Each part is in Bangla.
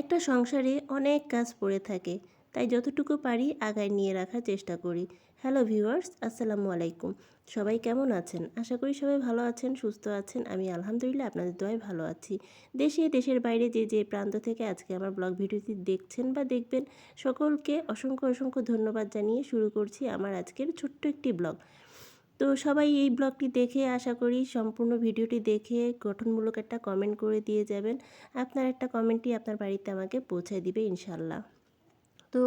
একটা সংসারে অনেক কাজ পড়ে থাকে, তাই যতটুকু পারি আগায় নিয়ে রাখার চেষ্টা করি। হ্যালো ভিউয়ার্স, আসসালামু আলাইকুম। সবাই কেমন আছেন? আশা করি সবাই ভালো আছেন, সুস্থ আছেন। আমি আলহামদুলিল্লাহ আপনাদের দোয়ায় ভালো আছি। দেশে, দেশের বাইরে যে যে প্রান্ত থেকে আজকে আমার ব্লগ ভিডিওটি দেখছেন বা দেখবেন, সকলকে অসংখ্য অসংখ্য ধন্যবাদ জানিয়ে শুরু করছি আমার আজকের ছোট্ট একটি ব্লগ। তো সবাই এই ব্লগটি দেখে আশা করি সম্পূর্ণ ভিডিওটি দেখে গঠনমূলক একটা কমেন্ট করে দিয়ে যাবেন। আপনার একটা কমেন্টই আপনার বাড়িতে আমাকে পৌঁছে দিবে ইনশাল্লাহ তো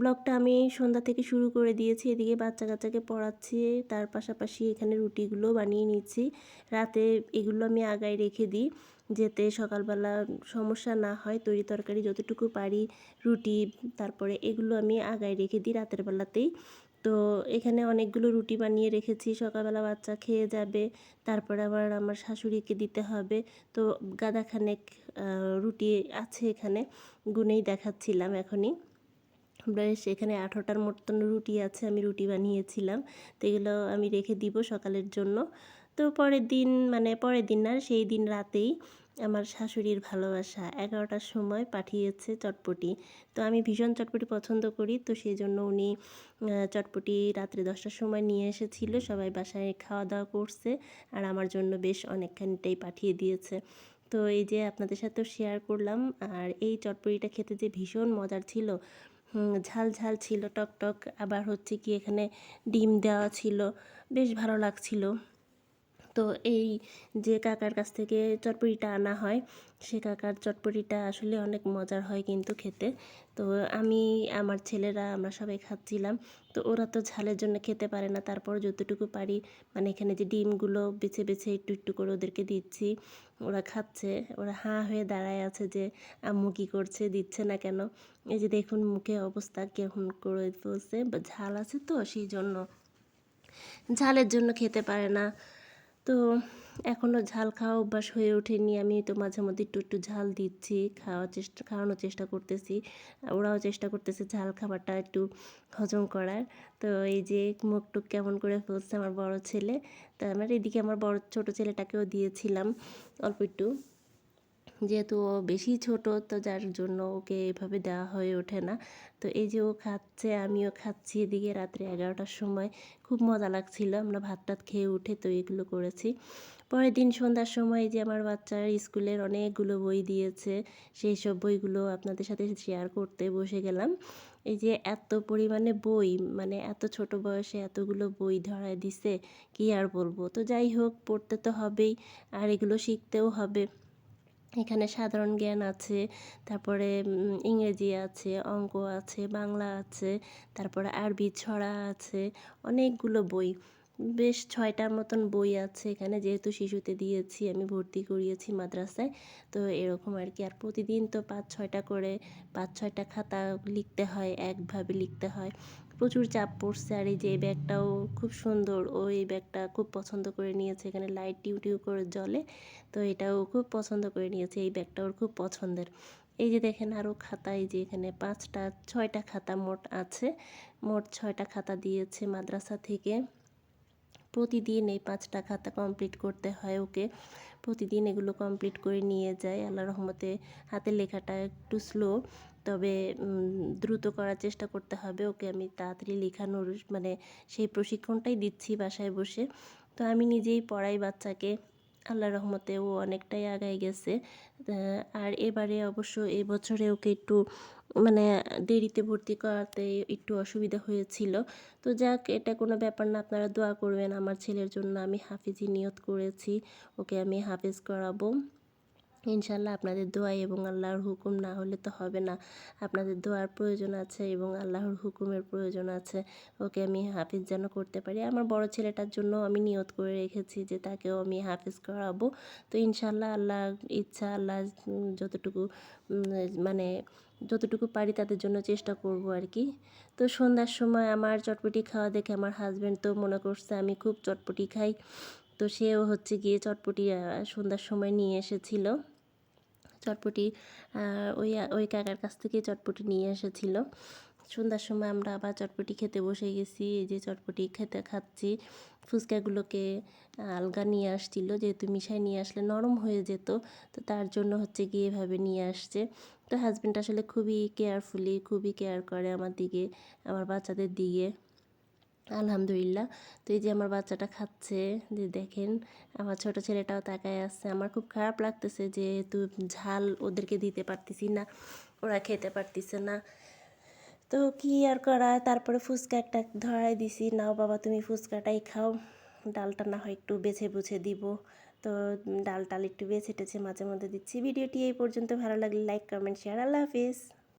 ব্লগটা আমি সন্ধ্যা থেকে শুরু করে দিয়েছি, এদিকে বাচ্চা কাচ্চাকে পড়াচ্ছি, তার পাশাপাশি এখানে রুটিগুলো বানিয়ে নিচ্ছি। রাতে এগুলো আমি আগায় রেখে দিই যেতে সকালবেলা সমস্যা না হয়, তরি তরকারি যতটুকু পারি, রুটি, তারপরে এগুলো আমি আগায় রেখে দিই, রাতের বেলাতেই। তো এখানে অনেকগুলো রুটি বানিয়ে রেখেছি। সকালবেলা বাচ্চা খেয়ে যাবে, তারপরে আবার আমার শাশুড়িকে দিতে হবে। তো গাদাখানেক রুটি আছে এখানে, গুনেই দেখাচ্ছিলাম এখনই। বেশ, এখানে আঠারোটার মতন রুটি আছে, আমি রুটি বানিয়েছিলাম। তো এগুলো আমি রেখে দিব সকালের জন্য। তো পরের দিন মানে পরের দিন না, সেই দিন রাতেই আমার শাশুড়ির ভালোবাসা। এগারোটার সময় পাঠিয়েছে চটপটি। তো আমি ভীষণ চটপটি পছন্দ করি। তো সেই জন্য উনি চটপটি রাত্রে দশটার সময় নিয়ে এসেছিল। সবাই বাসায় খাওয়া দাওয়া করছে আর আমার জন্য বেশ অনেকখানিটাই পাঠিয়ে দিয়েছে। তো এই যে আপনাদের সাথেও শেয়ার করলাম আর এই চটপটিটা খেতে যে ভীষণ মজার ছিল ঝাল ঝাল ছিল, টক টক, আবার হচ্ছে কি এখানে ডিম দেওয়া ছিল, বেশ ভালো লাগছিল। তো এই যে কাকার কাছ থেকে চটপটিটা আনা হয়, সে কাকার চটপটিটা আসলে অনেক মজার হয় কিন্তু খেতে। তো আমি, আমার ছেলেরা, আমরা সবাই খাচ্ছিলাম। তো ওরা তো ঝালের জন্য খেতে পারে না, তারপর যতটুকু পারি মানে এখানে যে ডিমগুলো বেছে বেছে একটু একটু করে ওদেরকে দিচ্ছি, ওরা খাচ্ছে। ওরা হাঁ হয়ে দাঁড়ায় আছে যে, আম্মু কী করছে, দিচ্ছে না কেন? এই যে দেখুন মুখে অবস্থা কেমন করে ফেলছে ঝাল আছে তো সেই জন্য। ঝালের জন্য খেতে পারে না। তো এখনও ঝাল খাওয়া অভ্যাস হয়ে ওঠেনি। আমি তো মাঝে মধ্যে একটু একটু ঝাল দিচ্ছি, খাওয়ার চেষ্টা, খাওয়ানোর চেষ্টা করতেছি। ওরাও চেষ্টা করতেছে ঝাল খাবারটা একটু হজম করার। তো এই যে মুখ টুক কেমন করে ফেলছে আমার বড় ছেলে, তো আমার এদিকে আমার বড়, ছোট ছেলেটাকেও দিয়েছিলাম অল্প একটু। যেহেতু ও বেশি ছোট, তো যার জন্য ওকে এভাবে দেওয়া হয়ে ওঠে না। তো এই যে ও খাচ্ছে, আমিও খাচ্ছি এদিকে রাত্রে এগারোটার সময়। খুব মজা লাগছিল, আমরা ভাত টাত খেয়ে উঠে তো এগুলো করেছি। পরের দিন সন্ধ্যার সময় যে আমার বাচ্চার স্কুলের অনেকগুলো বই দিয়েছে, সেই সব বইগুলো আপনাদের সাথে শেয়ার করতে বসে গেলাম। এই যে এত পরিমাণে বই মানে এত ছোট বয়সে এতগুলো বই ধরায় দিছে, কি আর বলব? তো যাই হোক, পড়তে তো হবেই, আর এগুলো শিখতেও হবে। এখানে সাধারণ জ্ঞান আছে, তারপরে ইংরেজি আছে, অঙ্ক আছে, বাংলা আছে, তারপরে আরবি ছড়া আছে, অনেকগুলো বই। বেশ ছয়টার মতন বই আছে এখানে, যেহেতু শিশুতে দিয়েছি, আমি ভর্তি করিয়েছি মাদ্রাসায়, তো এরকম আর কি। আর প্রতিদিন তো পাঁচ ছয়টা করে, পাঁচ ছয়টা খাতা লিখতে হয়, একভাবে লিখতে হয়। প্রচুর চাপ পড়ছে আর এই যে এই ব্যাগটাও খুব সুন্দর। ও এই ব্যাগটা খুব পছন্দ করে নিয়েছে। এখানে লাইট টিউ টিউ করে জ্বলে। তো এটাও খুব পছন্দ করে নিয়েছে। এই ব্যাগটা ওর খুব পছন্দের। এই যে দেখেন আরও খাতা, এই যে এখানে পাঁচটা, ছয়টা খাতা মোট আছে। মোট ছয়টা খাতা দিয়েছে মাদ্রাসা থেকে। প্রতিদিন এই পাঁচটা খাতা কমপ্লিট করতে হয় ওকে। প্রতিদিন এগুলো কমপ্লিট করে নিয়ে যায়। আল্লাহ রহমতে হাতের লেখাটা একটু স্লো তবে দ্রুত করার চেষ্টা করতে হবে। ওকে আমি তাড়াতাড়ি লেখানোর মানে সেই প্রশিক্ষণটাই দিচ্ছি বাসায় বসে। তো আমি নিজেই পড়াই বাচ্চাকে। আল্লাহ রহমতে ও অনেকটাই আগায় গেছে। আর এবারে অবশ্য এবছরে ওকে একটু মানে দেরিতে ভর্তি করাতে একটু অসুবিধা হয়েছিল। তো যাক, এটা কোনো ব্যাপার না, আপনারা দোয়া করবেন। আমার ছেলের জন্য আমি হাফিজি নিয়ত করেছি। ওকে আমি হাফিজ করাবো। ইনশাল্লাহ আপনাদের দোয়া এবং আল্লাহর হুকুম না হলে তো হবে না। আপনাদের দোয়ার প্রয়োজন আছে এবং আল্লাহর হুকুমের প্রয়োজন আছে। ওকে আমি হাফিজ যেন করতে পারি। আমার বড় ছেলেটার জন্য আমি নিয়ত করে রেখেছি যে তাকেও আমি হাফিজ করাবো। তো ইনশাল্লাহ আল্লাহ ইচ্ছা, আল্লাহ যতটুকু মানে যতটুকু পারি তাদের জন্য চেষ্টা করব আর কি। তো সন্ধ্যার সময় আমার চটপটি খাওয়া দেখে আমার হাজব্যান্ড তো মনে করছে আমি খুব চটপটি খাই। তো সেও হচ্ছে গিয়ে চটপটি সন্ধ্যার সময় নিয়ে এসেছিল। চটপটি ওই ওই কাকার কাছ থেকে চটপটি নিয়ে এসেছিল। সন্ধ্যার সময় আমরা আবার চটপটি খেতে বসে গেছি। এই যে চটপটি খেতে খাচ্ছি, ফুচকাগুলোকে আলগা নিয়ে আসছিল। যেহেতু মিশাই নিয়ে আসলে নরম হয়ে যেত, তো তার জন্য হচ্ছে গিয়ে এভাবে নিয়ে আসছে। তো হাজব্যান্ড আসলে খুবই কেয়ারফুলি খুবই কেয়ার করে আমার দিকে, আমার বাচ্চাদের দিকে। আলহামদুলিল্লাহ। তো এই যে আমার বাচ্চাটা খাচ্ছে, যে দেখেন, আমার ছোট ছেলেটাও তাকায় আসছে আমার খুব খারাপ লাগতেছে যেহেতু ঝাল ওদেরকে দিতে পারতেছি না, ওরা খেতে পারতেছে না। তো কি আর করা? তারপরে ফুচকা একটা ধরাই দিছি। নাও বাবা, তুমি ফুচকাটাই খাও। ডালটা না হয় একটু বেছে বুঝে দিব। তো ডাল টাল একটু বেছে টেছে মাঝে মধ্যে দিচ্ছি। ভিডিওটি এই পর্যন্ত। ভালো লাগলে লাইক কমেন্ট শেয়ার আল্লাহ হাফিজ।